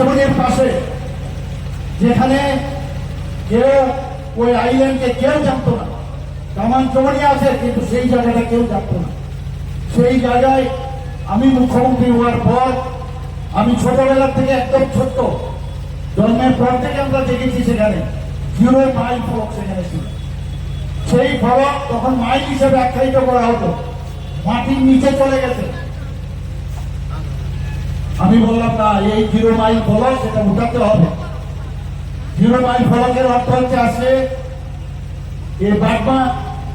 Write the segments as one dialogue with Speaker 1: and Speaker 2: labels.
Speaker 1: কামানচমনের পাশে, যেখানে কেউ ওই আইল্যান্ডকে কেউ জানতো না। কামানচমনি আছে, কিন্তু সেই জায়গাটা কেউ জানতো না। সেই জায়গায় আমি মুখ্যমন্ত্রী হওয়ার পর, আমি ছোটবেলা থেকে একদম ছোট্ট। জন্মের পর থেকে আমরা দেখেছি সেখানে জিরো মাইল ফলক সেখানে ছিল। সেই ফলক তখন মাইল হিসেবে আখ্যায়িত করা হতো, মাটির নিচে চলে গেছে। আমি বললাম, না, এই জিরো মাইল ফলক সেটা উঠাতে হবে। জিরো মাইল ফলকের অর্থ হচ্ছে আসলে এই বাগমা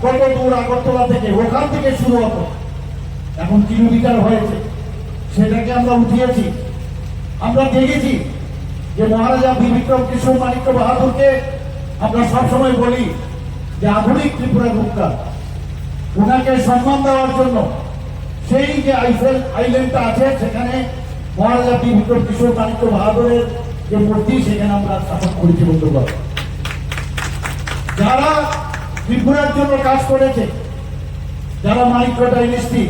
Speaker 1: কত দূর আগরতলা থেকে, ওখান থেকে শুরু হতো। এখন কিলোমিটার হয়েছে। সেটাকে আমরা উঠিয়েছি। আমরা দেখেছি যে মহারাজা বীর বিক্রম কিশোর মানিক্য বাহাদুরকে আমরা সবসময় বলি যে, আধুনিক ত্রিপুরা মুক্তা ওনাকে সম্মান দেওয়ার জন্য সেই যে আইফেল আইল্যান্ডটা আছে, সেখানে মহারাজা বীর বিক্রম কিশোর মানিক্য বাহাদুরের যে মূর্তি, সেখানে আমরা স্থাপন করেছি বন্ধুগণ। যারা ত্রিপুরার জন্য কাজ করেছে, যারা মানিক্য ডাইনেস্টি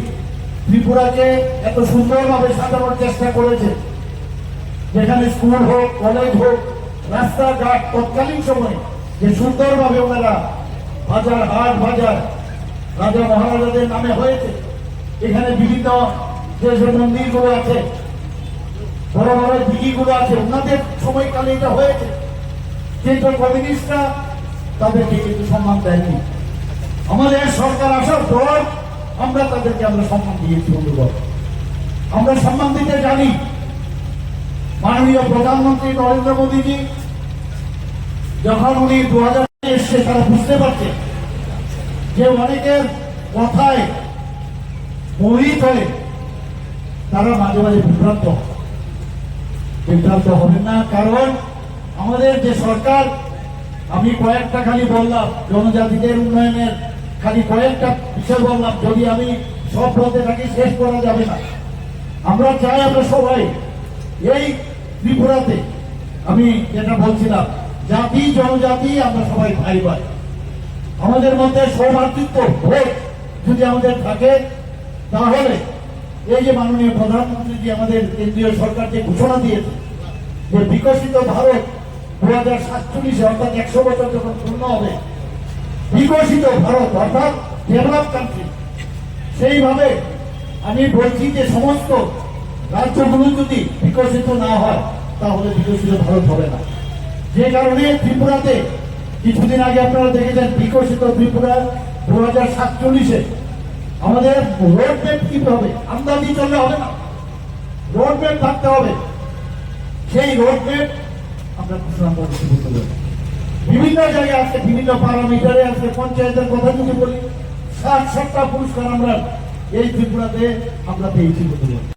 Speaker 1: ত্রিপুরাকে এত সুন্দরভাবে সাজানোর চেষ্টা করেছে, যেখানে স্কুল হোক, কলেজ হোক, রাস্তাঘাট তৎকালীন সময়ে যে সুন্দরভাবে ওনারা বাজার হাট বাজার রাজা মহারাজাদের নামে হয়েছে, এখানে বিভিন্ন যে মন্দিরগুলো আছে বড় বড় দিঘিগুলো আছে, ওনাদের সময়কালে এটা হয়েছে। কিন্তু কমিউনিস্টরা তাদেরকে কিন্তু সম্মান দেয়নি। আমাদের সরকার আসার পর আমরা তাদেরকে আমরা সম্মান দিয়েছি বন্ধুগণ। আমরা সম্মান দিতে জানি। মাননীয় প্রধানমন্ত্রী নরেন্দ্র মোদীজি, যখন উনি দু হাজার এসছে, তারা বুঝতে পারছে যে অনেকের কথায় মোহিত হয়ে তারা মাঝে মাঝে বিভ্রান্ত হয়। বিভ্রান্ত হবেন না, কারণ আমাদের যে সরকার, আমি কয়েকটা খালি বললাম, জনজাতিদের উন্নয়নের খালি কয়েকটা বিষয় বললাম, যদি আমি সব বলতে থাকি, শেষ করা যাবে না। আমরা চাই আমরা সবাই এই ত্রিপুরাতে, আমি যেটা বলছিলাম, জাতি, জনজাতি, আমরা সবাই ভাই ভাই। আমাদের মধ্যে সৌমাতৃত্ব ভোট যদি আমাদের থাকে, তাহলে এই যে মাননীয় প্রধানমন্ত্রী যে আমাদের কেন্দ্রীয় সরকার যে ঘোষণা দিয়েছে যে বিকশিত ভারত দু হাজার সাতচল্লিশে অর্থাৎ একশো বছর যখন পূর্ণ হবে, বিকশিত ভারত অর্থাৎ ডেভেলপ কান্ট্রি সেইভাবে আমি বলছি যে সমস্ত রাজ্যগুলো যদি বিকশিত না হয়, তাহলে বিকশিত ভারত হবে না। যে কারণে ত্রিপুরাতে, কিছুদিন আগে আপনারা দেখেছেন বিকশিত ত্রিপুরা দু হাজার সাতচল্লিশে আমাদের রোড ম্যাপ কি হবে? আমদানি চললে হবে না। রোড ম্যাপ থাকতে হবে। সেই রোড ম্যাপ আমরা ঘোষণা করতে বলতে বিভিন্ন জায়গায় আছে, বিভিন্ন প্যারামিটারে আছে, পঞ্চায়েতের কথা যদি বলি ষাট সাতটা পুরস্কার আমরা এই ত্রিপুরাতে আমরা পেয়েছি বলতে